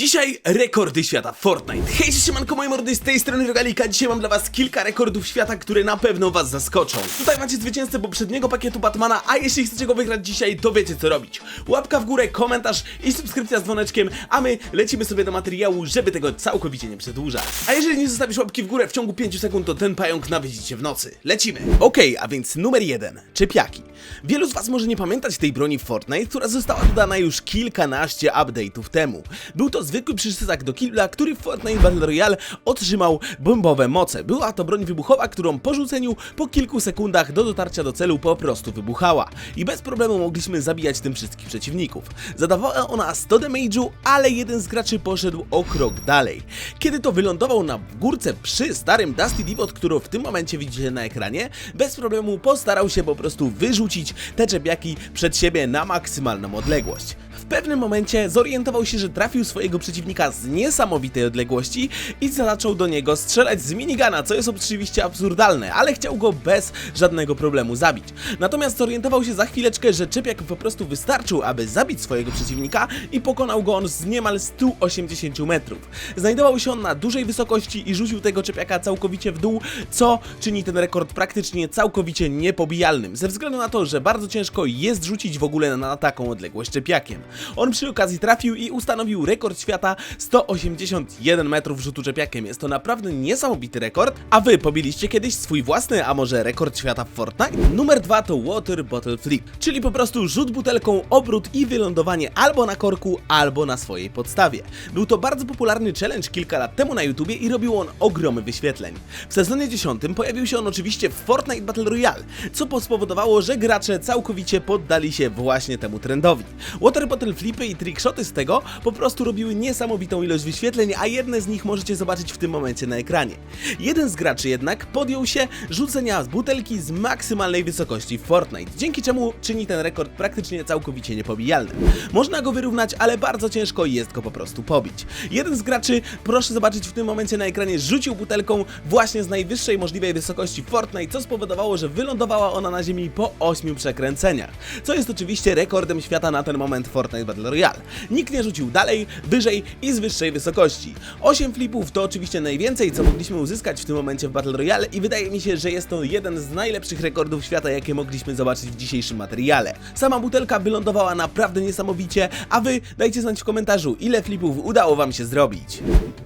Dzisiaj rekordy świata Fortnite. Hej, siemanko, moje mordy, z tej strony Rogalika. Dzisiaj mam dla was kilka rekordów świata, które na pewno was zaskoczą. Tutaj macie zwycięzcę poprzedniego pakietu Batmana, a jeśli chcecie go wygrać dzisiaj, to wiecie co robić. Łapka w górę, komentarz i subskrypcja z dzwoneczkiem, a my lecimy sobie do materiału, żeby tego całkowicie nie przedłużać. A jeżeli nie zostawisz łapki w górę w ciągu 5 sekund, to ten pająk nawiedzicie w nocy. Lecimy. Okej, a więc numer jeden. Czepiaki. Wielu z was może nie pamiętać tej broni Fortnite, która została dodana już kilkanaście update'ów temu. Był to zwykły przyszystak do killa, który w Fortnite Battle Royale otrzymał bombowe moce. Była to broń wybuchowa, którą po rzuceniu po kilku sekundach do dotarcia do celu po prostu wybuchała. I bez problemu mogliśmy zabijać tym wszystkich przeciwników. Zadawała ona 100 damage'u, ale jeden z graczy poszedł o krok dalej. Kiedy to wylądował na górce przy starym Dusty Divot, którą w tym momencie widzicie na ekranie, bez problemu postarał się po prostu wyrzucić te czepiaki przed siebie na maksymalną odległość. W pewnym momencie zorientował się, że trafił swojego przeciwnika z niesamowitej odległości i zaczął do niego strzelać z minigana, co jest oczywiście absurdalne, ale chciał go bez żadnego problemu zabić. Natomiast zorientował się za chwileczkę, że czepiak po prostu wystarczył, aby zabić swojego przeciwnika i pokonał go on z niemal 180 metrów. Znajdował się on na dużej wysokości i rzucił tego czepiaka całkowicie w dół, co czyni ten rekord praktycznie całkowicie niepobijalnym, ze względu na to, że bardzo ciężko jest rzucić w ogóle na taką odległość czepiakiem. On przy okazji trafił i ustanowił rekord świata 181 metrów rzutu czepiakiem. Jest to naprawdę niesamowity rekord, a wy pobiliście kiedyś swój własny, a może rekord świata w Fortnite? Numer dwa to Water Bottle Flip, czyli po prostu rzut butelką, obrót i wylądowanie albo na korku, albo na swojej podstawie. Był to bardzo popularny challenge kilka lat temu na YouTubie i robił on ogromy wyświetleń. W sezonie 10 pojawił się on oczywiście w Fortnite Battle Royale, co spowodowało, że gracze całkowicie poddali się właśnie temu trendowi. Water Bottle Flipy i trickshoty z tego po prostu robiły niesamowitą ilość wyświetleń, a jedne z nich możecie zobaczyć w tym momencie na ekranie. Jeden z graczy jednak podjął się rzucenia z butelki z maksymalnej wysokości w Fortnite, dzięki czemu czyni ten rekord praktycznie całkowicie niepobijalny. Można go wyrównać, ale bardzo ciężko jest go po prostu pobić. Jeden z graczy, proszę zobaczyć w tym momencie na ekranie, rzucił butelką właśnie z najwyższej możliwej wysokości Fortnite, co spowodowało, że wylądowała ona na ziemi po 8 przekręceniach, co jest oczywiście rekordem świata na ten moment Fortnite Battle Royale. Nikt nie rzucił dalej, wyżej i z wyższej wysokości. 8 flipów to oczywiście najwięcej, co mogliśmy uzyskać w tym momencie w Battle Royale i wydaje mi się, że jest to jeden z najlepszych rekordów świata, jakie mogliśmy zobaczyć w dzisiejszym materiale. Sama butelka wylądowała naprawdę niesamowicie, a wy dajcie znać w komentarzu, ile flipów udało wam się zrobić.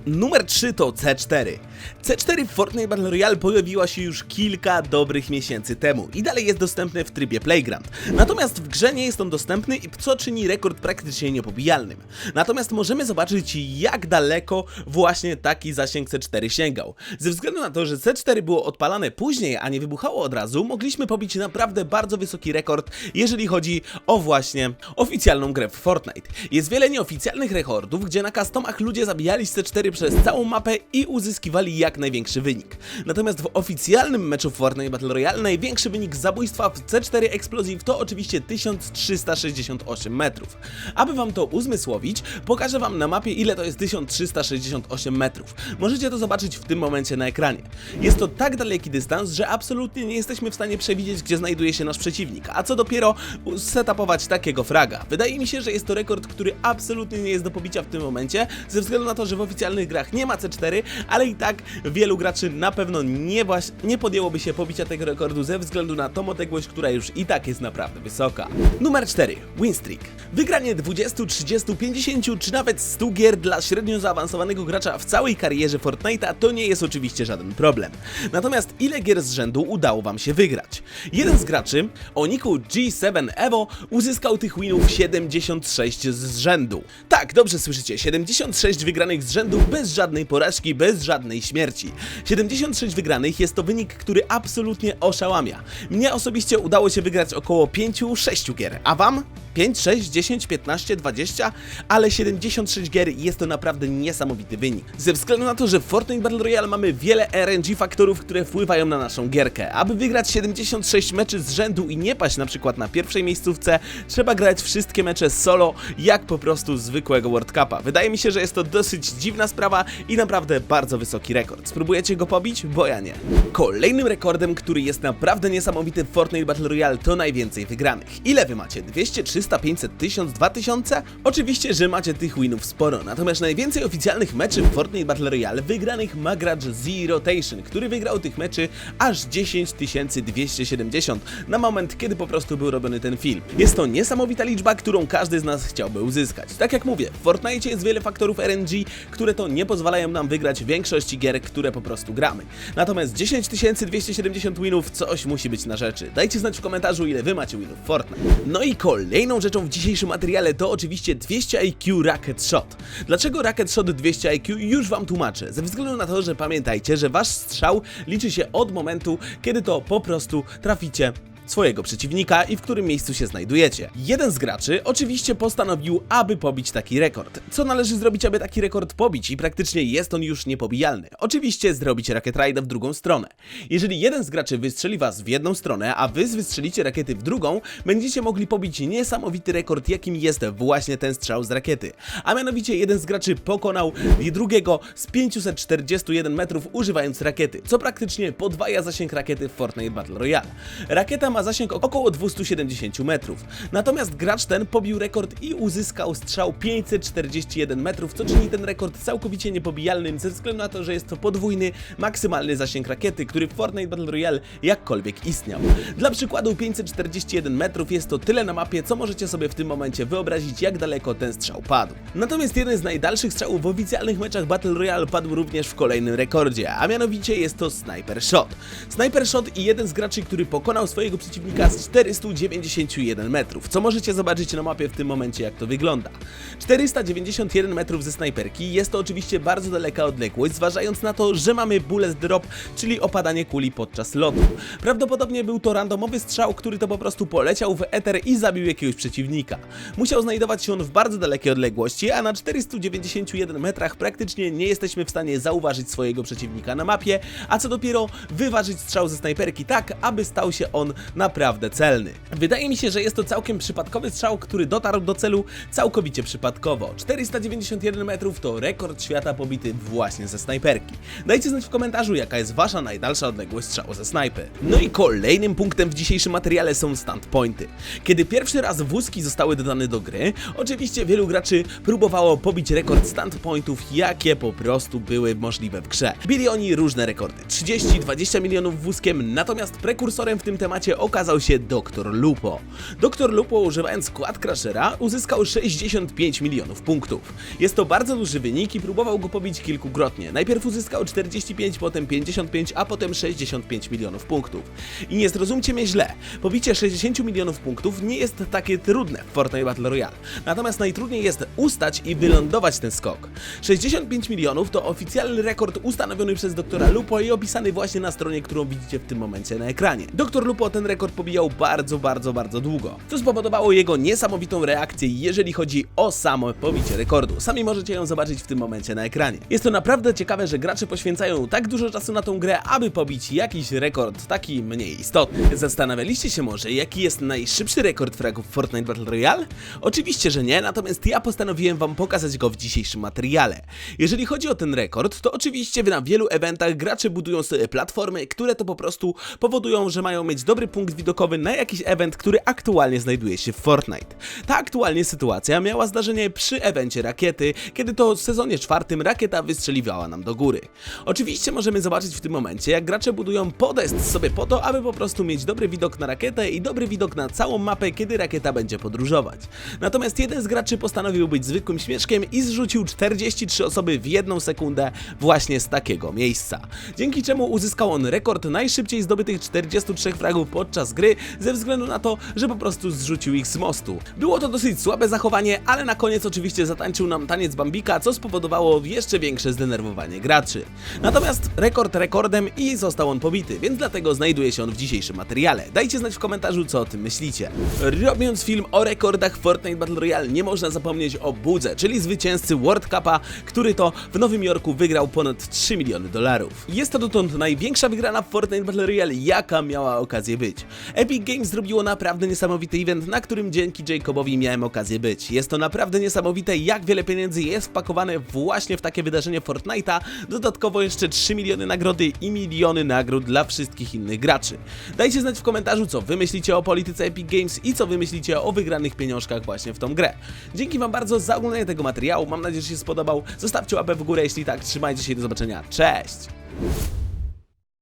Numer 3 to C4. C4 w Fortnite Battle Royale pojawiła się już kilka dobrych miesięcy temu i dalej jest dostępny w trybie Playground. Natomiast w grze nie jest on dostępny, co czyni rekord praktycznie niepobijalnym. Natomiast możemy zobaczyć, jak daleko właśnie taki zasięg C4 sięgał. Ze względu na to, że C4 było odpalane później, a nie wybuchało od razu, mogliśmy pobić naprawdę bardzo wysoki rekord, jeżeli chodzi o właśnie oficjalną grę w Fortnite. Jest wiele nieoficjalnych rekordów, gdzie na customach ludzie zabijali z C4 przez całą mapę i uzyskiwali jak największy wynik. Natomiast w oficjalnym meczu Fortnite Battle Royale największy wynik zabójstwa w C4 Explosive to oczywiście 1368 metrów. Aby wam to uzmysłowić, pokażę wam na mapie ile to jest 1368 metrów. Możecie to zobaczyć w tym momencie na ekranie. Jest to tak daleki dystans, że absolutnie nie jesteśmy w stanie przewidzieć, gdzie znajduje się nasz przeciwnik, a co dopiero setupować takiego fraga. Wydaje mi się, że jest to rekord, który absolutnie nie jest do pobicia w tym momencie, ze względu na to, że w oficjalnych grach nie ma C4, ale i tak wielu graczy na pewno nie, nie podjęłoby się pobicia tego rekordu ze względu na tą odległość, która już i tak jest naprawdę wysoka. Numer 4. Winstreak. Wygranie 20, 30, 50 czy nawet 100 gier dla średnio zaawansowanego gracza w całej karierze Fortnite'a to nie jest oczywiście żaden problem. Natomiast ile gier z rzędu udało wam się wygrać? Jeden z graczy o niku G7 Evo uzyskał tych winów 76 z rzędu. Tak, dobrze słyszycie, 76 wygranych z rzędu bez żadnej porażki, bez żadnej śmierci. 76 wygranych jest to wynik, który absolutnie oszałamia. Mnie osobiście udało się wygrać około 5-6 gier, a wam? 5, 6, 10, 15, 20, ale 76 gier jest to naprawdę niesamowity wynik. Ze względu na to, że w Fortnite Battle Royale mamy wiele RNG faktorów, które wpływają na naszą gierkę. Aby wygrać 76 meczy z rzędu i nie paść na przykład na pierwszej miejscówce, trzeba grać wszystkie mecze solo, jak po prostu zwykłego World Cupa. Wydaje mi się, że jest to dosyć dziwna sprawa i naprawdę bardzo wysoki rekord. Spróbujecie go pobić? Bo ja nie. Kolejnym rekordem, który jest naprawdę niesamowity w Fortnite Battle Royale to najwięcej wygranych. Ile wy macie? 200, 300, 500, 1000, 2000? Oczywiście, że macie tych winów sporo, natomiast najwięcej oficjalnych meczy w Fortnite Battle Royale wygranych ma gracz Z-Rotation, który wygrał tych meczy aż 10 270 na moment, kiedy po prostu był robiony ten film. Jest to niesamowita liczba, którą każdy z nas chciałby uzyskać. Tak jak mówię, w Fortnite jest wiele faktorów RNG, które to nie pozwalają nam wygrać większości gier, które po prostu gramy. Natomiast 10 270 winów coś musi być na rzeczy. Dajcie znać w komentarzu, ile wy macie winów Fortnite. No i kolejną rzeczą w dzisiejszym materiale to oczywiście 200 IQ Racket Shot. Dlaczego Racket Shot 200 IQ? Już wam tłumaczę. Ze względu na to, że pamiętajcie, że wasz strzał liczy się od momentu, kiedy to po prostu traficie swojego przeciwnika i w którym miejscu się znajdujecie. Jeden z graczy oczywiście postanowił, aby pobić taki rekord. Co należy zrobić, aby taki rekord pobić i praktycznie jest on już niepobijalny? Oczywiście zrobić rakiet ride w drugą stronę. Jeżeli jeden z graczy wystrzeli was w jedną stronę, a wy wystrzelicie rakiety w drugą, będziecie mogli pobić niesamowity rekord, jakim jest właśnie ten strzał z rakiety. A mianowicie jeden z graczy pokonał drugiego z 541 metrów używając rakiety, co praktycznie podwaja zasięg rakiety w Fortnite Battle Royale. Rakieta ma zasięg około 270 metrów. Natomiast gracz ten pobił rekord i uzyskał strzał 541 metrów, co czyni ten rekord całkowicie niepobijalnym ze względu na to, że jest to podwójny, maksymalny zasięg rakiety, który w Fortnite Battle Royale jakkolwiek istniał. Dla przykładu 541 metrów jest to tyle na mapie, co możecie sobie w tym momencie wyobrazić, jak daleko ten strzał padł. Natomiast jeden z najdalszych strzałów w oficjalnych meczach Battle Royale padł również w kolejnym rekordzie, a mianowicie jest to Sniper Shot. Sniper Shot i jeden z graczy, który pokonał swojego przeciwnika z 491 metrów, co możecie zobaczyć na mapie w tym momencie jak to wygląda. 491 metrów ze snajperki jest to oczywiście bardzo daleka odległość, zważając na to, że mamy bullet drop, czyli opadanie kuli podczas lotu. Prawdopodobnie był to randomowy strzał, który to po prostu poleciał w eter i zabił jakiegoś przeciwnika. Musiał znajdować się on w bardzo dalekiej odległości, a na 491 metrach praktycznie nie jesteśmy w stanie zauważyć swojego przeciwnika na mapie, a co dopiero wyważyć strzał ze snajperki tak, aby stał się on naprawdę celny. Wydaje mi się, że jest to całkiem przypadkowy strzał, który dotarł do celu całkowicie przypadkowo. 491 metrów to rekord świata pobity właśnie ze snajperki. Dajcie znać w komentarzu, jaka jest wasza najdalsza odległość strzału ze snajpy. No i kolejnym punktem w dzisiejszym materiale są standpointy. Kiedy pierwszy raz wózki zostały dodane do gry, oczywiście wielu graczy próbowało pobić rekord standpointów, jakie po prostu były możliwe w grze. Bili oni różne rekordy, 30-20 milionów wózkiem, natomiast prekursorem w tym temacie okazał się Dr. Lupo. Dr. Lupo używając Quad Crashera uzyskał 65 milionów punktów. Jest to bardzo duży wynik i próbował go pobić kilkukrotnie. Najpierw uzyskał 45, potem 55, a potem 65 milionów punktów. I nie zrozumcie mnie źle, pobicie 60 milionów punktów nie jest takie trudne w Fortnite Battle Royale. Natomiast najtrudniej jest ustać i wylądować ten skok. 65 milionów to oficjalny rekord ustanowiony przez doktora Lupo i opisany właśnie na stronie, którą widzicie w tym momencie na ekranie. Doktor Lupo ten rekord pobijał bardzo, bardzo, bardzo długo, co spowodowało jego niesamowitą reakcję, jeżeli chodzi o samo pobicie rekordu. Sami możecie ją zobaczyć w tym momencie na ekranie. Jest to naprawdę ciekawe, że gracze poświęcają tak dużo czasu na tą grę, aby pobić jakiś rekord, taki mniej istotny. Zastanawialiście się może, jaki jest najszybszy rekord fragów Fortnite Battle Royale? Oczywiście, że nie, natomiast ja postanowiłem wam pokazać go w dzisiejszym materiale. Jeżeli chodzi o ten rekord, to oczywiście na wielu eventach gracze budują sobie platformy, które to po prostu powodują, że mają mieć dobry punkt widokowy na jakiś event, który aktualnie znajduje się w Fortnite. Ta aktualnie sytuacja miała zdarzenie przy evencie rakiety, kiedy to w sezonie czwartym rakieta wystrzeliwała nam do góry. Oczywiście możemy zobaczyć w tym momencie, jak gracze budują podest sobie po to, aby po prostu mieć dobry widok na rakietę i dobry widok na całą mapę, kiedy rakieta będzie podróżować. Natomiast jeden z graczy postanowił być zwykłym śmieszkiem i zrzucił 43 osoby w jedną sekundę właśnie z takiego miejsca. Dzięki czemu uzyskał on rekord najszybciej zdobytych 43 fragów podczas gry, ze względu na to, że po prostu zrzucił ich z mostu. Było to dosyć słabe zachowanie, ale na koniec oczywiście zatańczył nam taniec Bambika, co spowodowało jeszcze większe zdenerwowanie graczy. Natomiast rekord rekordem i został on pobity, więc dlatego znajduje się on w dzisiejszym materiale. Dajcie znać w komentarzu, co o tym myślicie. Robiąc film o rekordach Fortnite Battle Royale, nie można zapomnieć o Budze, czyli zwycięzcy World Cupa, który to w Nowym Jorku wygrał ponad 3 miliony dolarów. Jest to dotąd największa wygrana w Fortnite Battle Royale, jaka miała okazję być. Powiedzieć. Epic Games zrobiło naprawdę niesamowity event, na którym dzięki Jacobowi miałem okazję być. Jest to naprawdę niesamowite, jak wiele pieniędzy jest wpakowane właśnie w takie wydarzenie Fortnite'a, dodatkowo jeszcze 3 miliony nagrody i miliony nagród dla wszystkich innych graczy. Dajcie znać w komentarzu, co wy myślicie o polityce Epic Games i co wy myślicie o wygranych pieniążkach właśnie w tą grę. Dzięki wam bardzo za oglądanie tego materiału, mam nadzieję, że się spodobał. Zostawcie łapę w górę, jeśli tak, trzymajcie się i do zobaczenia. Cześć!